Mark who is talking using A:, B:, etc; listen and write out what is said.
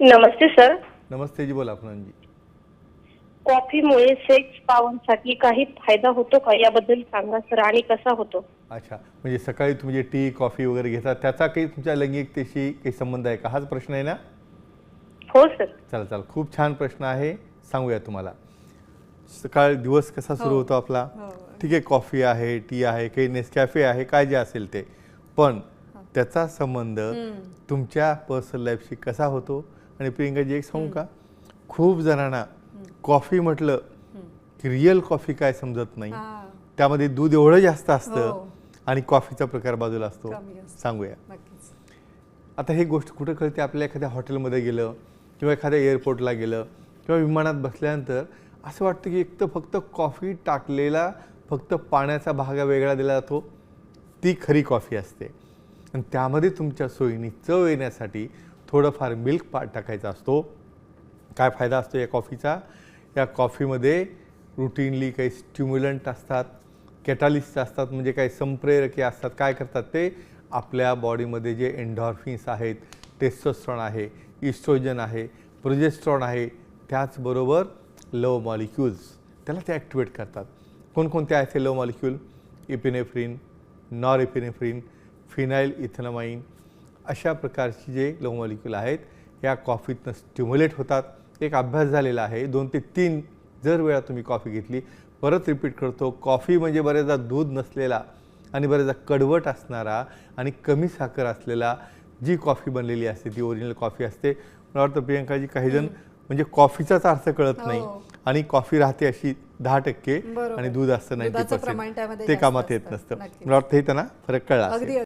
A: नमस्ते sir.
B: नमस्ते जी बोला पूनमजी
A: कॉफीमुळे sex पावनसाठी काही फायदा होतो का? याबद्दल सांगा सर आणि कसा होतो?
B: अच्छा म्हणजे सकाळी तुम्ही जे टी कॉफी वगैरे घेता त्याचा काही तुमच्या लैंगिकतेशी काही संबंध आहे का? हाच प्रश्न आहे ना?
A: हो सर.
B: चला चला. खूप छान प्रश्न आहे. सांगूया तुम्हाला. सकाळ दिवस कसा सुरू होतो आपला? ठीक आहे कॉफी आहे टी आहे काही नेसकॅफे आहे काय जे असेल ते. पण त्याचा संबंध तुमच्या पर्सनल लाईफशी कसा होतो? आणि प्रियंकाजी एक सांगू का? खूप जणांना कॉफी म्हटलं की रिअल कॉफी काय समजत नाही. त्यामध्ये दूध एवढं जास्त असतं
C: हो.
B: आणि कॉफीचा प्रकार बाजूला असतो. सांगूया. आता ही गोष्ट कुठं कळते? आपल्या एखाद्या हॉटेलमध्ये गेलं किंवा एखाद्या एअरपोर्टला गेलं किंवा विमानात बसल्यानंतर असं वाटतं की एक तर फक्त कॉफी टाकलेला फक्त पाण्याचा भाग वेगळा दिला जातो ती खरी कॉफी असते. आणि त्यामध्ये तुमच्या सोयीने चव येण्यासाठी थोडंफार मिल्क पा टाकायचा असतो. काय फायदा असतो या कॉफीचा या कॉफीमध्ये रुटीनली काही स्टिम्युलंट असतात कॅटालिस्ट असतात म्हणजे काही संप्रेरके असतात. काय करतात ते? आपल्या बॉडीमध्ये जे एन्डॉर्फिन्स आहेत टेस्टोस्ट्रॉन आहे इस्ट्रोजन आहे प्रोजेस्ट्रॉन आहे त्याचबरोबर लव मॉलिक्युल्स त्याला ते ॲक्टिवेट करतात. कोणकोणते आहेत ते love molecule epinephrine norepinephrine phenyl ethanamine अशा प्रकारची जे लव मॉलिक्यूल आहेत या कॉफीतनं स्टिम्युलेट होतात. एक अभ्यास झालेला आहे. दोन ते तीन जर वेळा तुम्ही कॉफी घेतली परत रिपीट करतो. कॉफी म्हणजे बरेचदा दूध नसलेला आणि बरेचदा कडवट असणारा आणि कमी साखर असलेला जी कॉफी बनलेली असते ती ओरिजिनल कॉफी असते. मला वाटतं प्रियंकाजी काही जण म्हणजे कॉफीचाच अर्थ कळत नाही.
C: हो.
B: आणि कॉफी राहते अशी दहा टक्के. आणि दूध असतं
C: त्यामध्ये
B: ते कामात येत. नसतं. मला वाटतं हे त्यांना फरक कळला